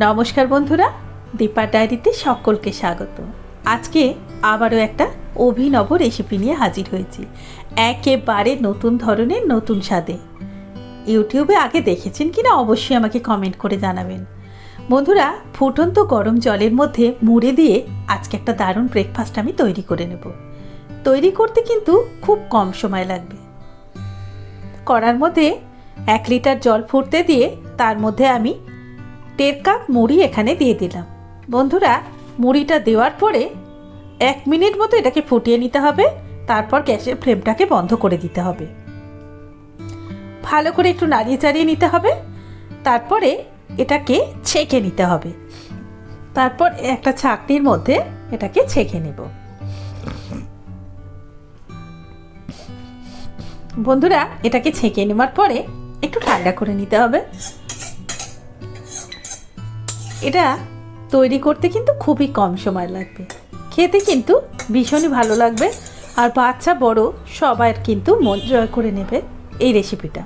নমস্কার বন্ধুরা, দীপা ডায়েরিতে সকলকে স্বাগত। আজকে আবারও একটা অভিনব রেসিপি নিয়ে হাজির হয়েছি। একেবারে নতুন ধরনের, নতুন স্বাদে। ইউটিউবে আগে দেখেছেন কিনা অবশ্যই আমাকে কমেন্ট করে জানাবেন। বন্ধুরা, ফুটন্ত গরম জলের মধ্যে মুড়ে দিয়ে আজকে একটা দারুণ ব্রেকফাস্ট আমি তৈরি করে নেব। তৈরি করতে কিন্তু খুব কম সময় লাগবে। করার মধ্যে এক লিটার জল ফুটতে দিয়ে তার মধ্যে আমি দেড় কাপ মুড়ি এখানে দিয়ে দিলাম। বন্ধুরা, মুড়িটা দেওয়ার পরে এক মিনিট মতো এটাকে ফুটিয়ে নিতে হবে, তারপর গ্যাসের ফ্লেমটাকে বন্ধ করে দিতে হবে। ভালো করে একটু নাড়িয়ে চাড়িয়ে নিতে হবে, তারপরে এটাকে ছেঁকে নিতে হবে। তারপর একটা ছাকনির মধ্যে এটাকে ছেঁকে নেব। বন্ধুরা, এটাকে ছেঁকে নেওয়ার পরে একটু ঠান্ডা করে নিতে হবে। এটা তৈরি করতে কিন্তু খুবই কম সময় লাগবে। খেতে কিন্তু ভীষণই ভালো লাগবে আর বাচ্চা, বড় সবার কিন্তু মন জয় করে নেবে এই রেসিপিটা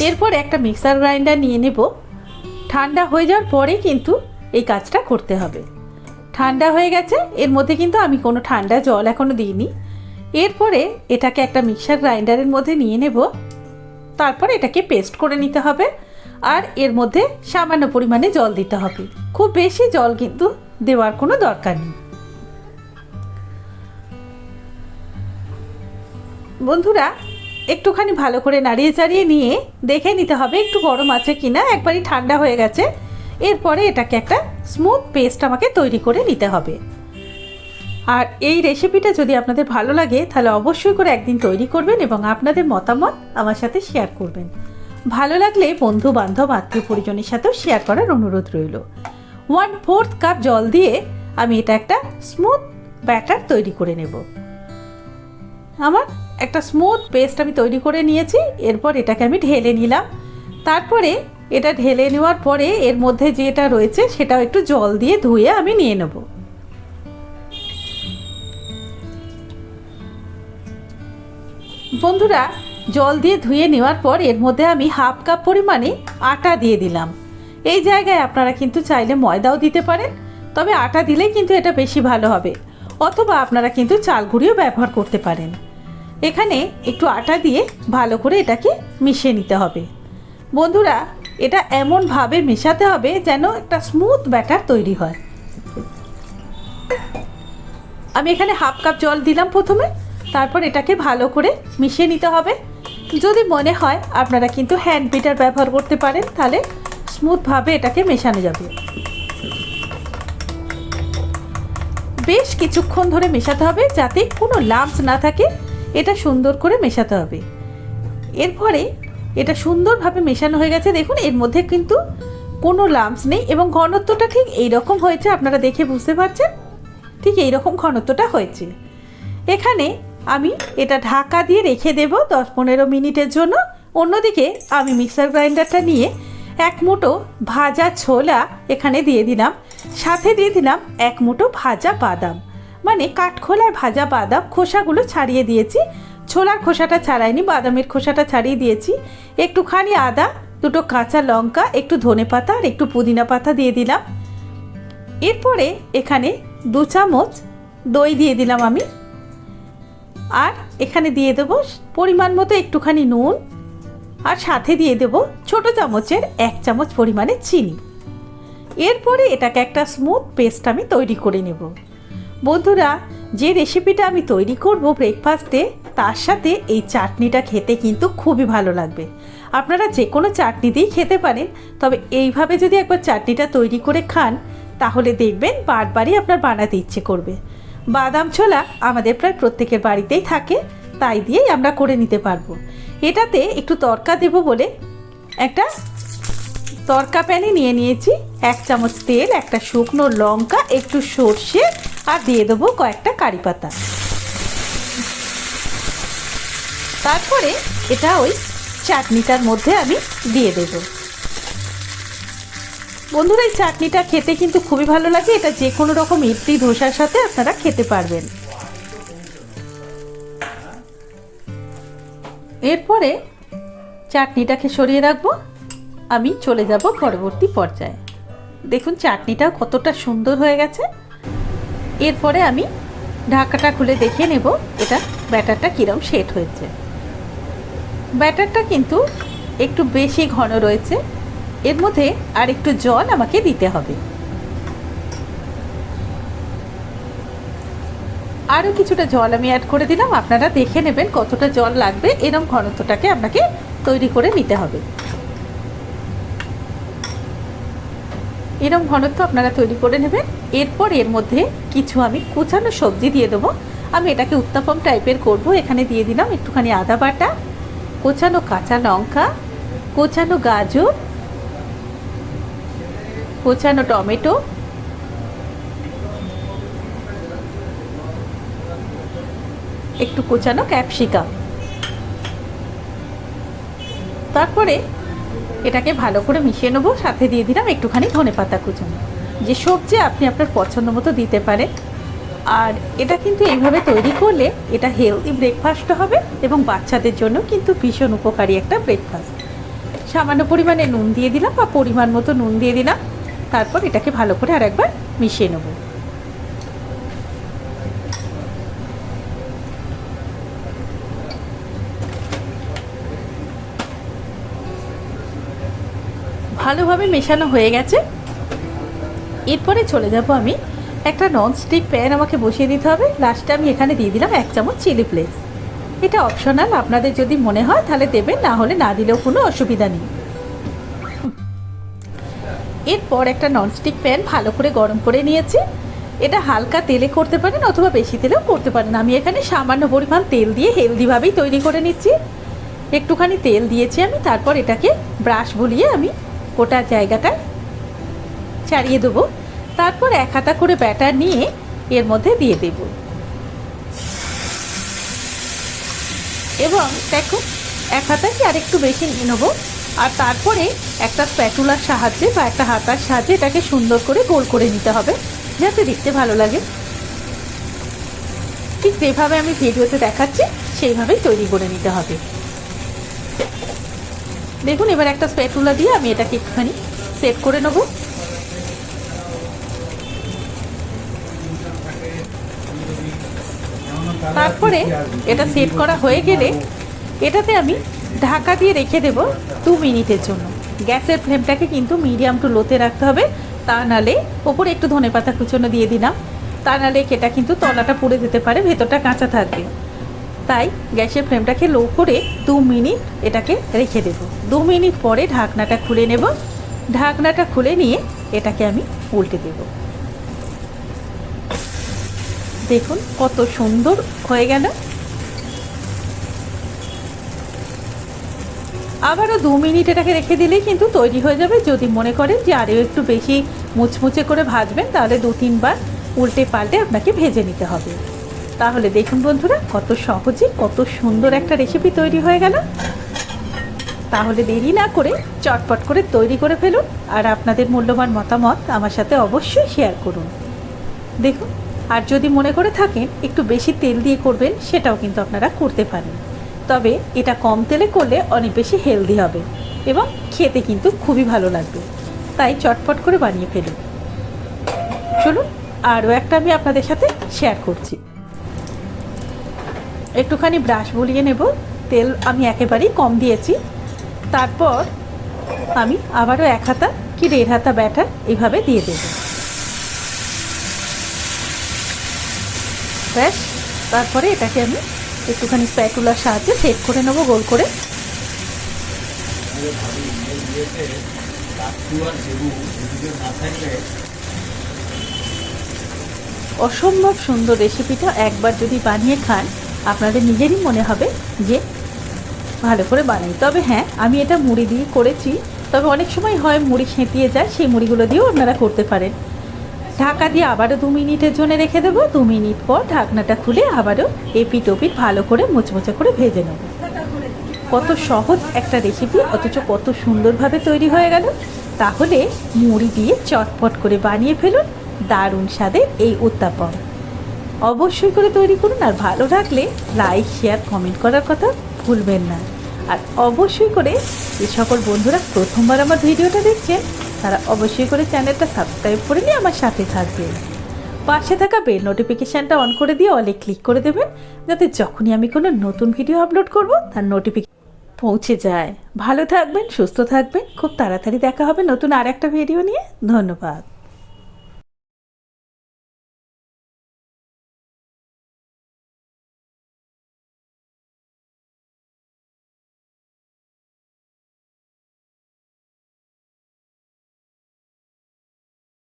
এরপর একটা মিক্সার গ্রাইন্ডার নিয়ে নেব। ঠান্ডা হয়ে যাওয়ার পরে কিন্তু এই কাজটা করতে হবে। ঠান্ডা হয়ে গেছে, এর মধ্যে কিন্তু আমি কোনো ঠান্ডা জল এখনও দিইনি। এরপরে এটাকে একটা মিক্সার গ্রাইন্ডারের মধ্যে নিয়ে নেব। তারপর এটাকে পেস্ট করে নিতে হবে। আর এর মধ্যে সামান্য পরিমাণে জল দিতে হবে। খুব বেশি জল কিন্তু দেওয়ার কোনো দরকার নেই। বন্ধুরা, একটুখানি ভালো করে নাড়িয়ে চাড়িয়ে নিয়ে দেখে নিতে হবে একটু গরম আছে কি না একবারই ঠান্ডা হয়ে গেছে। এরপরে এটাকে একটা স্মুথ পেস্ট আমাকে তৈরি করে নিতে হবে। আর এই রেসিপিটা যদি আপনাদের ভালো লাগে, তাহলে অবশ্যই করে একদিন তৈরি করবেন এবং আপনাদের মতামত আমার সাথে শেয়ার করবেন। ভালো লাগলে বন্ধু বান্ধব, আত্মীয় পরিজনের সাথেও শেয়ার করার অনুরোধ রইল। ওয়ান ফোর্থ কাপ জল দিয়ে আমি এটা একটা স্মুথ ব্যাটার তৈরি করে নেব। আমার একটা স্মুথ পেস্ট আমি তৈরি করে নিয়েছি, এরপর এটাকে আমি ঢেলে নিলাম। তারপরে এটা ঢেলে নেওয়ার পরে এর মধ্যে যেটা রয়েছে সেটাও একটু জল দিয়ে ধুয়ে আমি নিয়ে নেব। বন্ধুরা জল দিয়ে ধুয়ে নেওয়ার পর এর মধ্যে আমি হাফ কাপ পরিমাণে আটা দিয়ে দিলাম। এই জায়গায় আপনারা কিন্তু চাইলে ময়দাও দিতে পারেন, তবে আটা দিলে কিন্তু এটা বেশি ভালো হবে, অথবা আপনারা কিন্তু চাল গুঁড়িও ব্যবহার করতে পারেন। এখানে একটু আটা দিয়ে ভালো করে এটাকে মিশিয়ে নিতে হবে। বন্ধুরা, এটা এমনভাবে মেশাতে হবে যেন একটা স্মুথ ব্যাটার তৈরি হয়। আমি এখানে হাফ কাপ জল দিলাম প্রথমে, তারপর এটাকে ভালো করে মিশিয়ে নিতে হবে। যদি মনে হয় আপনারা কিন্তু হ্যান্ড বিটার ব্যবহার করতে পারেন, তাহলে স্মুথভাবে এটাকে মেশানো যাবে। বেশ কিছুক্ষণ ধরে মেশাতে হবে যাতে কোনো লাম্পস না থাকে, এটা সুন্দর করে মেশাতে হবে। এরপরে এটা সুন্দরভাবে মেশানো হয়ে গেছে, দেখুন, এর মধ্যে কিন্তু কোনো লাম্পস নেই এবং ঘনত্বটা ঠিক এই রকম হয়েছে, আপনারা দেখে বুঝতে পারছেন? ঠিক এই রকম ঘনত্বটা হয়েছে। এখানে আমি এটা ঢাকা দিয়ে রেখে দেব দশ পনেরো মিনিটের জন্য। অন্যদিকে আমি মিক্সার গ্রাইন্ডারটা নিয়ে এক মুঠো ভাজা ছোলা এখানে দিয়ে দিলাম। সাথে দিয়ে দিলাম এক মুঠো ভাজা বাদাম। মানে কাঠখোলায় ভাজা বাদাম খোসাগুলো ছাড়িয়ে দিয়েছি। ছোলার খোসাটা ছাড়াইনি, বাদামের খোসাটা ছাড়িয়ে দিয়েছি। একটুখানি আদা, দুটো কাঁচা লঙ্কা, একটু ধনে পাতা আর একটু পুদিনা পাতা দিয়ে দিলাম। এরপরে এখানে দু চামচ দই দিয়ে দিলাম আমি। আর এখানে দিয়ে দেবো পরিমাণ মতো একটুখানি নুন আর সাথে দিয়ে দেবো ছোট চামচের এক চামচ পরিমাণে চিনি। এরপরে এটাকে একটা স্মুথ পেস্ট আমি তৈরি করে নেব। বন্ধুরা, যে রেসিপিটা আমি তৈরি করব ব্রেকফাস্টে, তার সাথে এই চাটনিটা খেতে কিন্তু খুবই ভালো লাগবে। আপনারা যে কোনো চাটনি দিয়েই খেতে পারেন, তবে এইভাবে যদি একবার চাটনিটা তৈরি করে খান, তাহলে দেখবেন বারবারই আপনার বানাতে ইচ্ছে করবে। বাদাম ছোলা আমাদের প্রায় প্রত্যেকের বাড়িতেই থাকে, তাই দিয়েই আমরা করে নিতে পারব। এটাতে একটু তরকা দেব বলে একটা তরকা প্যানে নিয়ে নিয়েছি, এক চামচ তেল, একটা শুকনো লঙ্কা, একটু সর্ষে আর দিয়ে দেবো কয়েকটা কারি পাতা। তারপরে এটা ওই চাটনিটার মধ্যে আমি দিয়ে দেবো। বন্ধুরা, এই চাটনিটা খেতে কিন্তু খুবই ভালো লাগে। এটা যে কোনো রকম ইডলি, ধোসার সাথে আপনারা খেতে পারবেন। এরপরে চাটনিটাকে সরিয়ে রাখব। আমি চলে যাব পরবর্তী পর্যায়ে। দেখুন, চাটনিটাও কতটা সুন্দর হয়ে গেছে। এরপরে আমি ঢাকাটা খুলে দেখে নেব, এটা ব্যাটারটা কীরকম সেট হয়েছে। ব্যাটারটা কিন্তু একটু বেশি ঘন রয়েছে। এর মধ্যে আর একটু জল আমাকে দিতে হবে। আরও কিছুটা জল আমি অ্যাড করে দিলাম। আপনারা দেখে নেবেন কতটা জল লাগবে। এরম ঘনত্বটাকে আপনাকে তৈরি করে নিতে হবে। এরম ঘনত্ব আপনারা তৈরি করে নেবেন। এরপর এর মধ্যে কিছু আমি কুচানো সবজি দিয়ে দেবো। আমি এটাকে উত্তাপম টাইপের করব। এখানে দিয়ে দিলাম একটুখানি আদা বাটা, কোচানো কাঁচা লঙ্কা, কোচানো গাজর কোচানো টমেটো। একটু কোচানো ক্যাপসিকাম। তারপরে এটাকে ভালো করে মিশিয়ে নেব, সাথে দিয়ে দিলাম একটুখানি ধনে পাতা কুচানো। যে সবজি আপনি আপনার পছন্দ মতো দিতে পারেন। আর এটা কিন্তু এইভাবে তৈরি করলে এটা হেলদি ব্রেকফাস্ট হবে এবং বাচ্চাদের জন্য কিন্তু ভীষণ উপকারী একটা ব্রেকফাস্ট সামান্য পরিমাণে নুন দিয়ে দিলাম বা পরিমাণ মতো নুন দিয়ে দিলাম। তারপর এটাকে ভালো করে আরেকবার মিশিয়ে নেব। ভালোভাবে মেশানো হয়ে গেছে। এরপরে চলে যাব আমি একটা ননস্টিক প্যান আমাকে বসিয়ে দিতে হবে। লাস্টে আমি এখানে দিয়ে দিলাম এক চামচ চিলি ফ্লেক্স এটা অপশনাল আপনাদের যদি মনে হয় তাহলে দেবেন, না হলে না দিলেও কোনো অসুবিধা নেই। এরপর একটা ননস্টিক প্যান ভালো করে গরম করে নিয়েছি। এটা হালকা তেলে করতে পারেন অথবা বেশি তেলেও করতে পারেন। আমি এখানে সামান্য পরিমাণ তেল দিয়ে হেলদিভাবেই তৈরি করে নিচ্ছি। একটুখানি তেল দিয়েছি আমি, তারপর এটাকে ব্রাশ বুলিয়ে আমি গোটা জায়গাটায় ছাড়িয়ে দেবো। তারপর এক হাতা করে ব্যাটার নিয়ে এর মধ্যে দিয়ে দেব। এবং দেখো এক হাতা কি আরেকটু বেশি নিয়ে নেব। আর তারপরে একটা স্প্যাটুলার সাহায্যে বা একটা হাতার সাহায্যে এটাকে সুন্দর করে গোল করে নিতে হবে, যাতে দেখতে ভালো লাগে। ঠিক যেভাবে আমি ভিডিওতে দেখাচ্ছি, সেইভাবেই তৈরি করে নিতে হবে। দেখুন, এবার একটা স্প্যাটুলা দিয়ে আমি এটাকে একটুখানি সেট করে নেব। তারপরে এটা সেট করা হয়ে গেলে এটাতে আমি ঢাকা দিয়ে রেখে দেব দু মিনিটের জন্য। গ্যাসের ফ্লেমটাকে কিন্তু মিডিয়াম টু লোতে রাখতে হবে। তা নালে ওপরে একটু ধনে পাতা কুচনো দিয়ে দিলাম। তা নালে এটা কিন্তু তলাটা পুড়ে যেতে পারে, ভেতরটা কাঁচা থাকবে। তাই গ্যাসের ফ্লেমটাকে লো করে দু মিনিট এটাকে রেখে দেব। দু মিনিট পরে ঢাকনাটা খুলে নেব। ঢাকনাটা খুলে নিয়ে এটাকে আমি উল্টে দেব। দেখুন কত সুন্দর হয়ে গেল। আবারও দু মিনিট এটাকে রেখে দিলেই কিন্তু তৈরি হয়ে যাবে। যদি মনে করেন যে আরও একটু বেশি মুচমুচে করে ভাজবেন, তাহলে দু তিনবার উল্টে পাল্টে আপনাকে ভেজে নিতে হবে। তাহলে দেখুন বন্ধুরা, কত সহজে, কত সুন্দর একটা রেসিপি তৈরি হয়ে গেল। তাহলে দেরি না করে চটপট করে তৈরি করে ফেলুন আর আপনাদের মূল্যবান মতামত আমার সাথে অবশ্যই শেয়ার করুন। দেখুন, আর যদি মনে করে থাকেন একটু বেশি তেল দিয়ে করবেন, সেটাও কিন্তু আপনারা করতে পারেন। তবে এটা কম তেলে করলে অনেক বেশি হেলদি হবে এবং খেতে কিন্তু খুবই ভালো লাগবে। তাই চটপট করে বানিয়ে ফেলুন। চলুন, আরও একটা আমি আপনাদের সাথে শেয়ার করছি। একটুখানি ব্রাশ বলিয়ে নেব। তেল আমি একেবারেই কম দিয়েছি। তারপর আমি আবারও এক হাতা কি দেড় হাতা ব্যাটার এইভাবে দিয়ে দেব। ব্যাস, তারপরে এটাকে আমি একটুখানি স্প্যাটুলার সাহায্যে সেট করে নেব, গোল করে। অসম্ভব সুন্দর রেসিপিটা একবার যদি বানিয়ে খান, আপনাদের নিজেরই মনে হবে যে ভালো করে বানাই। তবে হ্যাঁ আমি এটা মুড়ি দিয়ে করেছি, তবে অনেক সময় হয় মুড়ি সেঁতিয়ে যায়, সেই মুড়িগুলো দিয়েও আপনারা করতে পারেন। ঢাকা দিয়ে আবারও দু মিনিটের জন্য রেখে দেবো। দু মিনিট পর ঢাকনাটা খুলে আবারও এপিট ওপিট ভালো করে মুচমুচে করে ভেজে নেব। কত সহজ একটা রেসিপি অথচ কত সুন্দরভাবে তৈরি হয়ে গেল। তাহলে মুড়ি দিয়ে চটপট করে বানিয়ে ফেলুন। দারুণ স্বাদের এই উত্তাপন অবশ্যই করে তৈরি করুন আর ভালো লাগলে লাইক শেয়ার কমেন্ট করার কথা ভুলবেন না। আর অবশ্যই করে যে সকল বন্ধুরা প্রথমবার আমার ভিডিওটা দেখছেন, তারা অবশ্যই করে চ্যানেলটা সাবস্ক্রাইব করে নিয়ে আমার সাথে থাকবেন। পাশে থাকা বেল নোটিফিকেশানটা অন করে দিয়ে অলে ক্লিক করে দেবেন, যাতে যখনই আমি কোনো নতুন ভিডিও আপলোড করব, তার নোটিফিকেশন পৌঁছে যায়। ভালো থাকবেন, সুস্থ থাকবেন। খুব তাড়াতাড়ি দেখা হবে নতুন আর একটা ভিডিও নিয়ে। ধন্যবাদ।